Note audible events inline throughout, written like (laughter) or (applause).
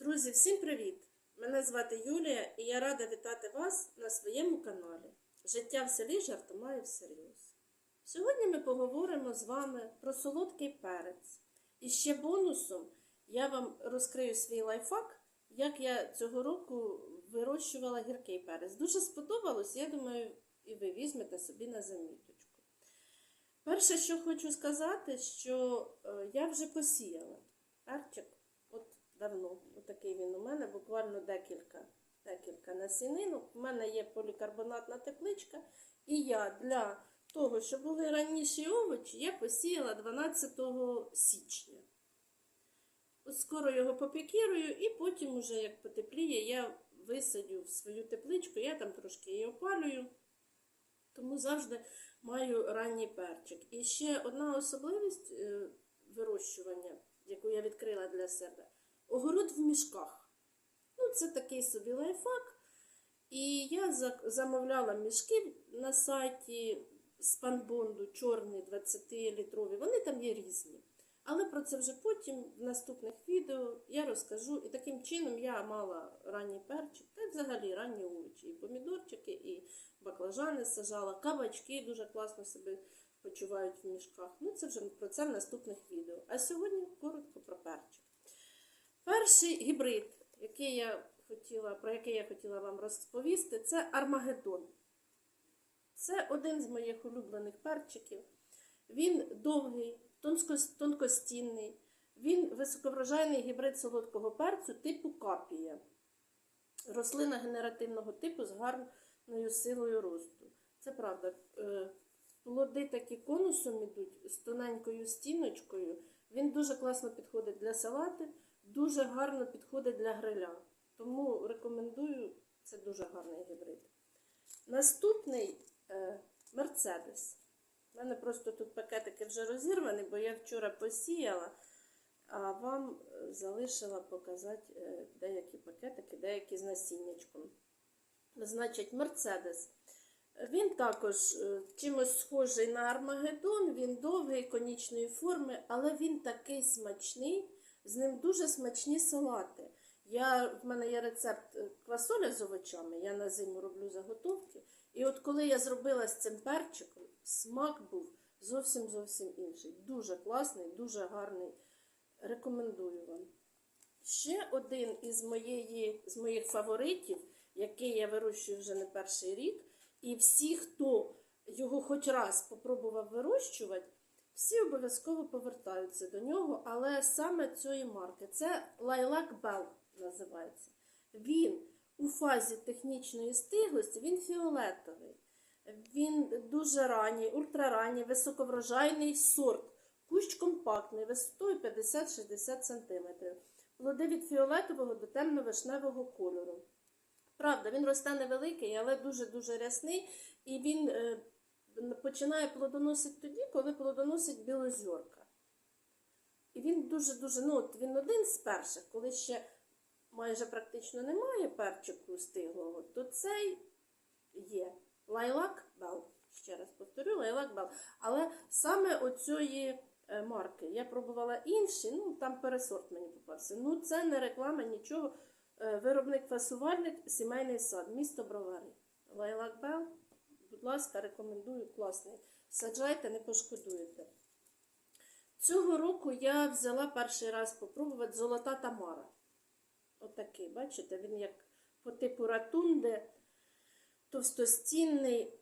Друзі, всім привіт! Мене звати Юлія і я рада вітати вас на своєму каналі. Життя в селі жартомаю всерйоз. Сьогодні ми поговоримо з вами про солодкий перець. І ще бонусом я вам розкрию свій лайфхак, як я цього року вирощувала гіркий перець. Дуже сподобалось, я думаю, і ви візьмете собі на заміточку. Перше, що хочу сказати, що е, я вже посіяла перчик. Давно, отакий він у мене, буквально декілька, декілька насінинок. У мене є полікарбонатна тепличка, і я для того, щоб були раніші овочі, я посіяла 12 січня. Скоро його попікірую, і потім, уже як потепліє, я висадю в свою тепличку, я там трошки її опалюю. Тому завжди маю ранній перчик. І ще одна особливість е, вирощування, яку я відкрила для себе огород в мішках. Ну, це такий собі лайфхак. І я замовляла мішки на сайті Спанбонду, чорні 20-літрові. Вони там є різні. Але про це вже потім в наступних відео я розкажу. І таким чином я мала ранній перчик, та взагалі ранні овочі. І помідорчики, і баклажани сажала, кабачки дуже класно себе почувають в мішках. Ну, це вже про це в наступних відео. А сьогодні коротко про перчик. Перший гібрид, який я хотіла, про який я хотіла вам розповісти, це Армагеддон. Це один з моїх улюблених перчиків. Він довгий, тонкостінний, він високоврожайний гібрид солодкого перцю типу капія. Рослина генеративного типу з гарною силою росту. Це правда. е, Плоди такі конусом ідуть з тоненькою стіночкою. Він дуже класно підходить для салатів, дуже гарно підходить для гриля. Тому рекомендую, це дуже гарний гібрид. Наступний Мерседес. У мене просто тут пакетики вже розірвані, бо я вчора посіяла, а вам е, залишила показати е, деякі пакетики, деякі з насіннячком. Значить, Мерседес. Він також е, чимось схожий на Армагеддон, він довгий, конічної форми, але він такий смачний, з ним дуже смачні салати. Я, в мене є рецепт е, квасоля з овочами, я на зиму роблю заготовки. І от коли я зробила з цим перчиком, смак був зовсім зовсім інший. Дуже класний, дуже гарний. Рекомендую вам. Ще один із, моєї, з моїх фаворитів, який я вирощую вже не перший рік, і всі, хто його хоч раз попробував вирощувати, всі обов'язково повертаються до нього, але саме цієї марки це Lilac Bell називається. Він у фазі технічної стиглості, він фіолетовий. Він дуже ранній, ультраранній, високоврожайний сорт. Кущ компактний, висотою 50-60 см. Плоди від фіолетового до темно-вишневого кольору. Правда, він росте невеликий, але дуже-дуже рясний, і він е, починає плодоносити тоді, коли плодоносить білозьорка. І він дуже-дуже, ну от він один з перших, коли ще майже практично немає перчику стиглого, то цей є. Лайлак Бел. Ще раз повторю, лайлак Бел. Але саме оцієї е, марки. Я пробувала інші, ну там пересорт мені попався. Ну, це не реклама, нічого. Е, Виробник-фасувальник, сімейний сад, місто Бровари. Лайлак Бел, будь ласка, рекомендую, класний. Саджайте, не пошкодуєте. Цього року я взяла перший раз попробувати золота Тамара. Отакий, бачите, він як по типу ратунди, товстостінний.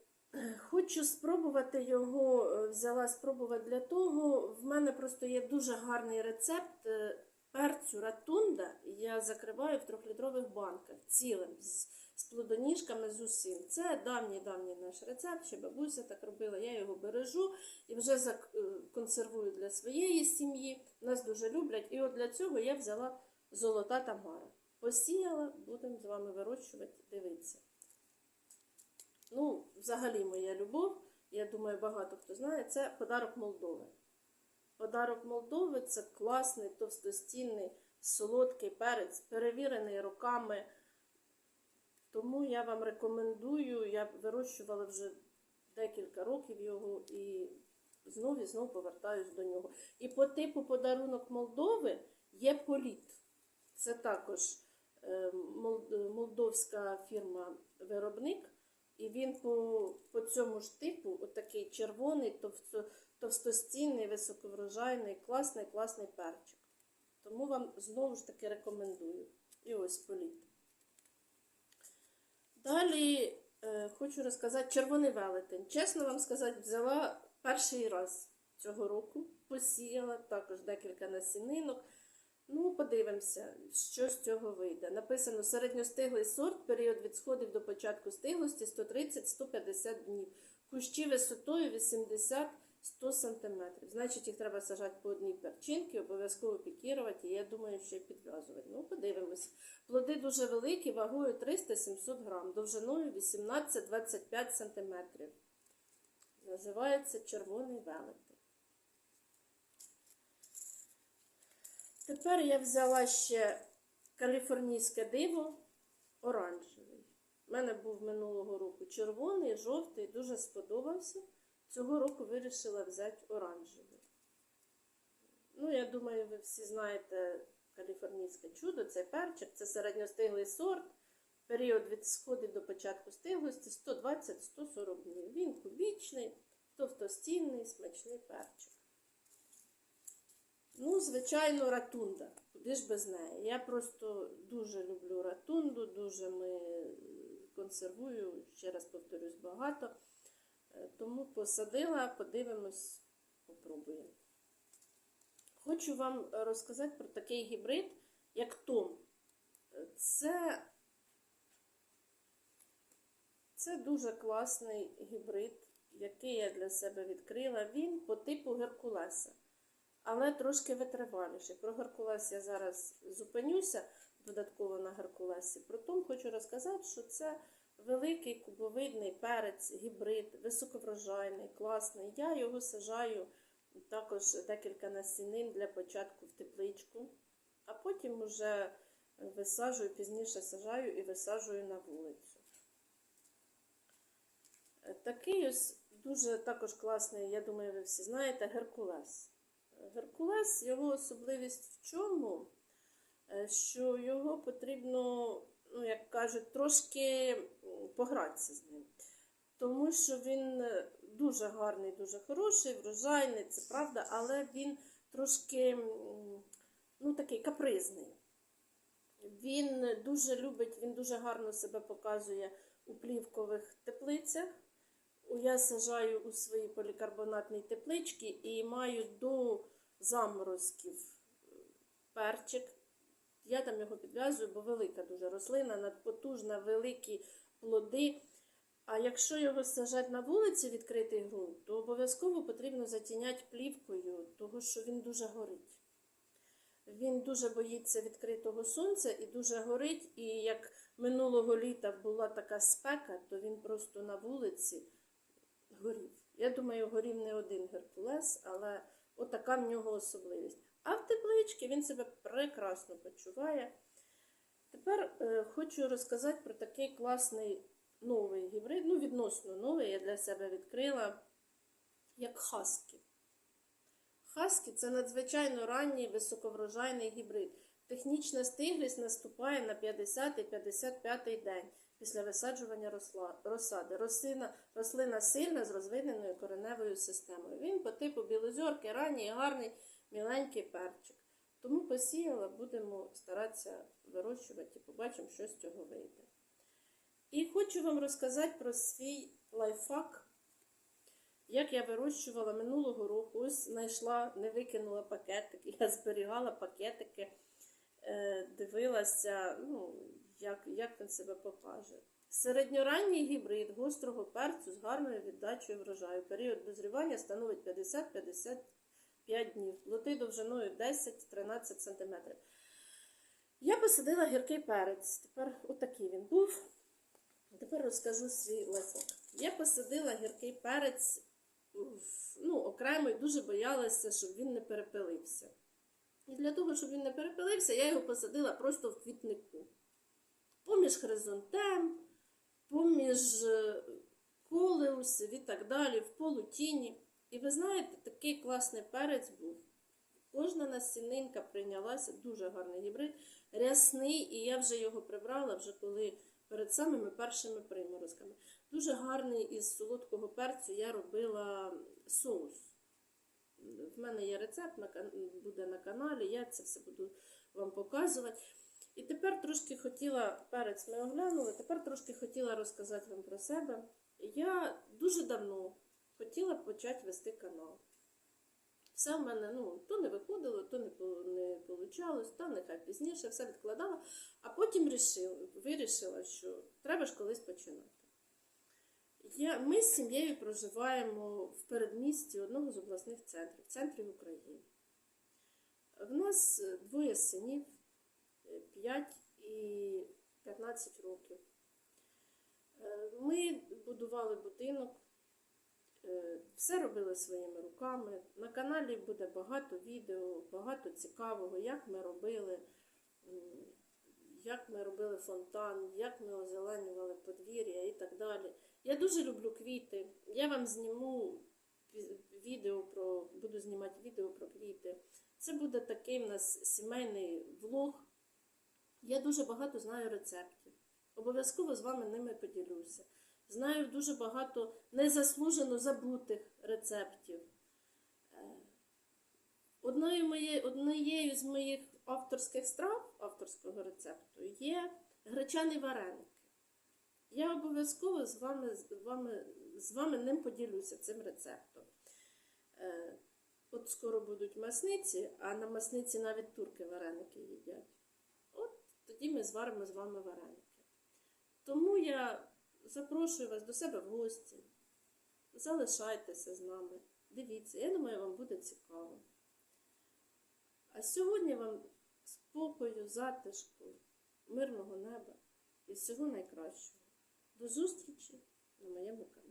Хочу спробувати його, е, взяла спробувати для того. В мене просто є дуже гарний рецепт е, перцю ратунда. Я закриваю в трьохлітрових банках цілим з, з плодоніжками з усім. Це давній-давній наш рецепт, ще бабуся так робила. Я його бережу і вже зак- е, консервую для своєї сім'ї. Нас дуже люблять. І от для цього я взяла золота тамара. Посіяла, будемо з вами вирощувати, дивитися. Ну, взагалі, моя любов, я думаю, багато хто знає, це подарок Молдови. Подарок Молдови це класний, товстостінний, солодкий перець, перевірений роками. Тому я вам рекомендую, я вирощувала вже декілька років його і знов і знов повертаюсь до нього. І по типу подарунок Молдови є політ. Це також е, молдовська фірма-виробник. І він по, по цьому ж типу, отакий червоний, товсто, товстостінний, високоврожайний, класний, класний перчик. Тому вам знову ж таки рекомендую. І ось політ. Далі е, хочу розказати червоний велетень. Чесно вам сказати, взяла перший раз цього року, посіяла також декілька насінинок. Ну, подивимося, що з цього вийде. Написано середньостиглий сорт, період від сходів до початку стиглості 130-150 днів. Кущі висотою 80-100 см. Значить, їх треба сажати по одній перчинці, обов'язково пікірувати, і я думаю, ще підв'язувати. Ну, подивимося. Плоди дуже великі, вагою 300-700 грам, довжиною 18-25 см. Називається червоний велетень. Тепер я взяла ще каліфорнійське диво оранжевий. У мене був минулого року червоний, жовтий, дуже сподобався. Цього року вирішила взяти оранжевий. Ну, я думаю, ви всі знаєте каліфорнійське чудо, це перчик, це середньостиглий сорт. Період від сходів до початку стиглості 120-140 днів. Він кубічний, товстостінний, смачний перчик. Ну, звичайно, ратунда. Куди ж без неї? Я просто дуже люблю ратунду, дуже ми консервую, ще раз повторюсь, багато. Тому посадила, подивимось, попробуємо. Хочу вам розказати про такий гібрид, як Том. Це, це дуже класний гібрид, який я для себе відкрила. Він по типу Геркулеса але трошки витриваліший. Про Геркулес я зараз зупинюся додатково на Геркулесі. Притом хочу розказати, що це великий кубовидний перець, гібрид, високоврожайний, класний. Я його сажаю також декілька насінин для початку в тепличку, а потім вже висаджую, пізніше сажаю і висаджую на вулицю. Такий ось дуже також класний, я думаю, ви всі знаєте, Геркулес. Геркулес, його особливість в чому? Е, Що його потрібно, ну, як кажуть, трошки погратися з ним. Тому що він е, дуже гарний, дуже хороший, врожайний, це правда, але він трошки ну, такий капризний. Він дуже любить, він дуже гарно себе показує у плівкових теплицях. Я сажаю у свої полікарбонатні теплички і маю до заморозків перчик. Я там його підв'язую, бо велика дуже рослина, надпотужна, великі плоди. А якщо його сажати на вулиці відкритий ґрунт, то обов'язково потрібно затіняти плівкою, тому що він дуже горить. Він дуже боїться відкритого сонця і дуже горить. І як минулого літа була така спека, то він просто на вулиці горів. Я думаю, горів не один Геркулес, але отака в нього особливість. А в тепличці він себе прекрасно почуває. Тепер е, хочу розказати про такий класний новий гібрид, ну, відносно новий, я для себе відкрила, як Хаскі. Хаскі це надзвичайно ранній високоврожайний гібрид. Технічна стиглість наступає на 50-55 день після висаджування розсади. Рослина, рослина сильна з розвиненою кореневою системою. Він по типу білозорки, ранній, гарний, міленький перчик. Тому посіяла, будемо старатися вирощувати і побачимо, що з цього вийде. І хочу вам розказати про свій лайфхак, як я вирощувала минулого року. Ось знайшла, не викинула пакетики, (laughs) я зберігала пакетики, е, дивилася, ну, як, як він себе покаже. Середньоранній гібрид гострого перцю з гарною віддачею врожаю. Період дозрівання становить 50-55 днів. Плоти довжиною 10-13 см. Я посадила гіркий перець. Тепер отакий він був. Тепер розкажу свій лайфхак. Я посадила гіркий перець ну, окремо і дуже боялася, щоб він не перепилився. І для того, щоб він не перепилився, я його посадила просто в квітнику. Поміж хризантем, поміж е, колеусів і так далі, в полутіні. І ви знаєте, такий класний перець був. Кожна насінинка прийнялася, дуже гарний гібрид, рясний, і я вже його прибрала, вже коли перед самими першими приморозками. Дуже гарний із солодкого перцю я робила соус. В мене є рецепт, буде на каналі, я це все буду вам показувати. І тепер трошки хотіла, перець ми оглянули, тепер трошки хотіла розказати вам про себе. Я дуже давно хотіла почати вести канал. Все в мене ну, то не виходило, то не, не получалось, та нехай пізніше, все відкладала, а потім рішила, вирішила, що треба ж колись починати. Я, ми з сім'єю проживаємо в передмісті одного з обласних центрів, центрів України. В нас двоє синів, 5 і 15 років. Е, Ми будували будинок, все робили своїми руками. На каналі буде багато відео, багато цікавого, як ми робили, як ми робили фонтан, як ми озеленювали подвір'я і так далі. Я дуже люблю квіти. Я вам зніму відео про, буду знімати відео про квіти. Це буде такий в нас сімейний влог. Я дуже багато знаю рецептів. Обов'язково з вами ними поділюся. Знаю дуже багато незаслужено забутих рецептів. Е, Одною, моє, однією з моїх авторських страв, авторського рецепту, є гречані вареники. Я обов'язково з вами, з вами, з вами ним поділюся цим рецептом. Е, От скоро будуть масниці, а на масниці навіть турки вареники їдять. От тоді ми зваримо з вами вареники. Тому я запрошую вас до себе в гості. Залишайтеся з нами. Дивіться, я думаю, вам буде цікаво. А сьогодні вам спокою, затишку, мирного неба і всього найкращого. До зустрічі на моєму каналі.